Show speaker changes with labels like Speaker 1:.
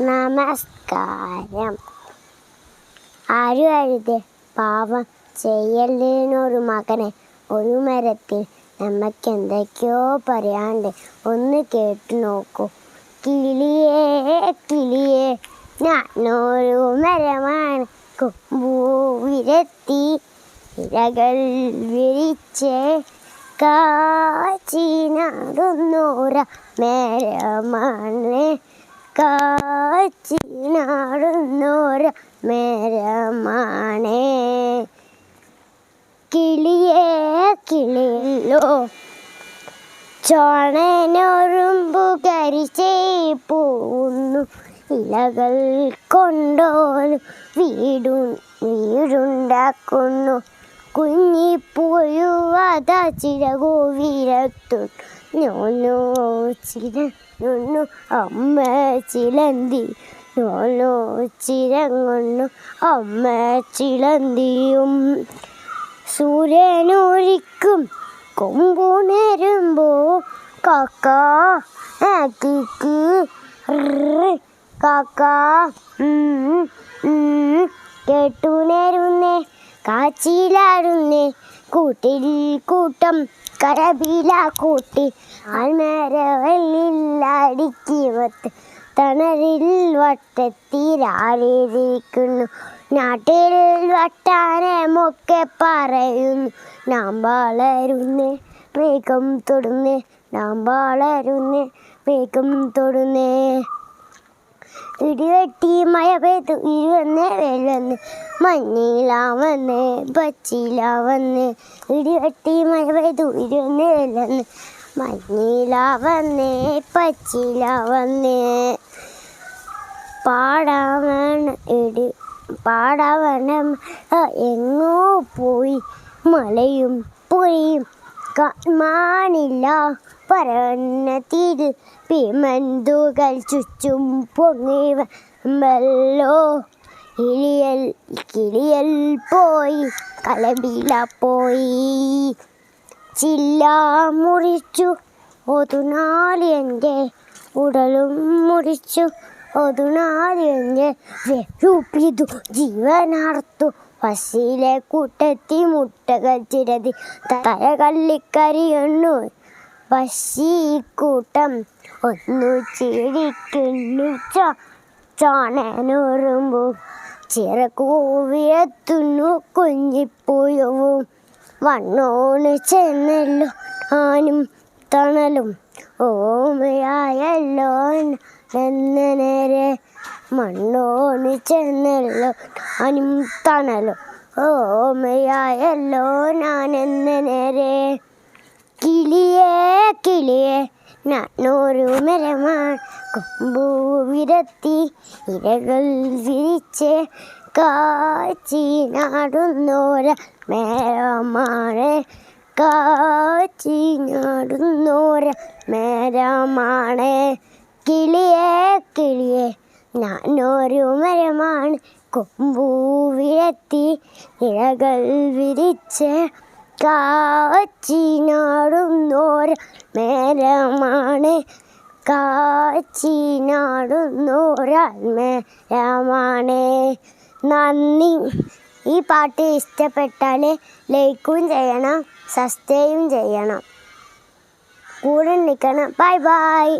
Speaker 1: നമസ്കാരം. ആരും അഴുതേ പാവം ചെയ്യലിനൊരു മകനെ. ഒരു മരത്തിൽ നമുക്ക് എന്തൊക്കെയോ പറയാണ്ട് ഒന്ന് കേട്ടു നോക്കൂ. കിളിയേ കിളിയേ ഞാനൊരു മരമാണ്. കൊമ്പൂവിലെത്തി ഇരകൾ വിരിച്ചേ മരമാണ് മേരമാണ് കാച്ചിനാടുന്നോര മേരമാണ്. കിളിയേ കിളിയല്ലോ. ചോണനൊരുമ്പു കരിച്ചേ പോകുന്നു ഇലകൾ കൊണ്ടോലും വീടു വീടുണ്ടാക്കുന്നു. കുഞ്ഞിപ്പുഴുവാത ചിറകു വിരത്തു നോനോ നൊന്നു അമ്മ ചിലന്തി. നോനോ ചിരങ്ങൊന്നു അമ്മ ചിലന്തിയും. സൂര്യനൊരിക്കും കൊമ്പുണരുമ്പോ കാക്ക കാക്ക കേട്ടുണരുന്നേ കാച്ചിലാടുന്നേ കൂട്ടിൽ കൂട്ടം കരബീല കൂട്ടി ആൽമേരവല്ലില്ലടിക്കി വത്ത്. തണലിൽ വട്ടത്തിരാളിരിക്കുന്നു നാട്ടിൽ വട്ടാനമൊക്കെ പറയുന്നു. നാം വളരുന്നേ മേഘം തൊടുന്നേ നാം വളരുന്നേ മേഘം തൊടുന്നേ. ഇടിവെട്ടി മഴ പെയ്തു ഇരുവന്ന് വെള്ളന്ന് മഞ്ഞിലാവന്ന് പച്ചിലാവന്ന്. ഇടിവെട്ടി മഴ പെയ്തു ഇരുവന്ന് വെള്ളന്ന് മഞ്ഞിലാവന്ന് പച്ചിലാവന്ന്. പാടാവണ ഇടി പാടാവണ. എങ്ങോ പോയി മലയും പുഴയും. പറഞ്ഞ പരന്നത്തിൽ പിമന്തുകൾ ചുറ്റും പൊങ്ങി വല്ലോ കിളിയൽ കിളിയൽ പോയി കലബില പോയി. ചില്ല മുറിച്ചു ഒതുനാളി എന്റെ ഉടലും മുറിച്ചു. ഒതുനാളി എന്റെ വെറുപ്പിതു ജീവനാർത്തു. പശിയിലെ കൂട്ടത്തി മുട്ടകൾ ചിരതി തലകള്ളിക്കരിയുന്നു. പശിക്കൂട്ടം ഒന്നു ചിരിക്കുന്നു. ചാണനുറുമ്പും. ചിറകൂവിയെത്തുന്നു കുഞ്ഞിപ്പുയവും വണ്ണോണ് ചെന്നല്ലോ ആനും തണലും. ഓമയായല്ലോ എന്ന നേരെ മണ്ണോണ് ചെന്നല്ലോ ആനും തണലും. ഓമയായല്ലോ കിളിയേ ഞാനൊരു മരമാണ് കൊമ്പു ഇരകൾ വിരിച്ച് കാച്ചി നാടുന്നോര മേരമാണ് കാച്ചി നാടുന്നോര മേരമാണ്. കിളിയെ കിളിയെ ഞാനൊരു മരമാണ് കൊമ്പു വിരത്തി വിരിച്ച് കാച്ചിനാടുന്നോര മേരമാണ് കാച്ചിനാടുന്നോര മേരമാണ് നന്ദി. ഈ പാട്ട് ഇഷ്ടപ്പെട്ടാൽ ലൈക്കും ചെയ്യണം സബ്സ്ക്രൈബും ചെയ്യണം. കൂടെ നിൽക്കണം. Bye bye.